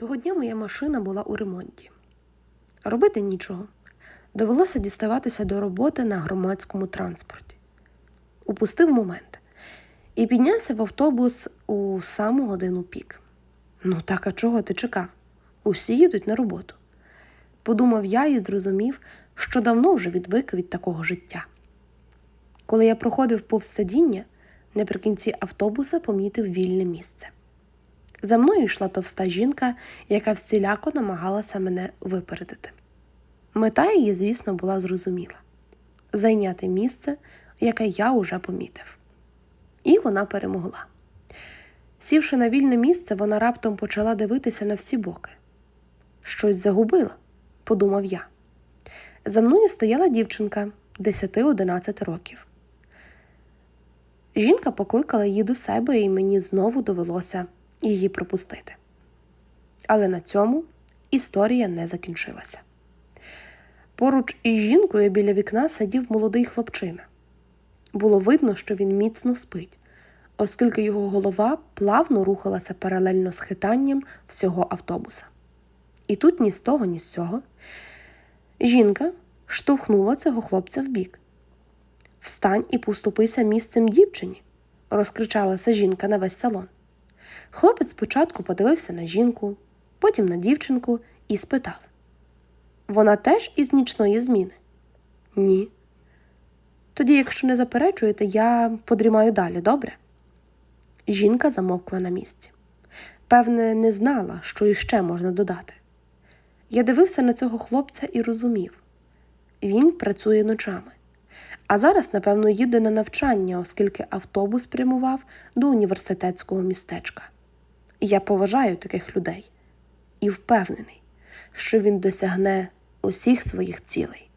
Того дня моя машина була у ремонті. Робити нічого. Довелося діставатися до роботи на громадському транспорті. Упустив момент і піднявся в автобус у саму годину пік. Ну так, а чого ти чекав? Усі їдуть на роботу. Подумав я і зрозумів, що давно вже відвик від такого життя. Коли я проходив повз сидіння, наприкінці автобуса помітив вільне місце. За мною йшла товста жінка, яка всіляко намагалася мене випередити. Мета її, звісно, була зрозуміла зайняти місце, яке я уже помітив. І вона перемогла. Сівши на вільне місце, вона раптом почала дивитися на всі боки. Щось загубила, подумав я. За мною стояла дівчинка 10-11 років. Жінка покликала її до себе, і мені знову довелося її пропустити. Але на цьому історія не закінчилася. Поруч із жінкою біля вікна сидів молодий хлопчина. Було видно, що він міцно спить, оскільки його голова плавно рухалася паралельно з хитанням всього автобуса. І тут ні з того, ні з цього жінка штовхнула цього хлопця вбік. Встань і поступися місцем дівчині, розкричалася жінка на весь салон. Хлопець спочатку подивився на жінку, потім на дівчинку і спитав: Вона теж із нічної зміни? Ні. Тоді, якщо не заперечуєте, я подрімаю далі, добре? Жінка замовкла на місці. Певне, не знала, що іще можна додати. Я дивився на цього хлопця і розумів він працює ночами. А зараз, напевно, їде на навчання, оскільки автобус прямував до університетського містечка. І я поважаю таких людей і впевнений, що він досягне усіх своїх цілей.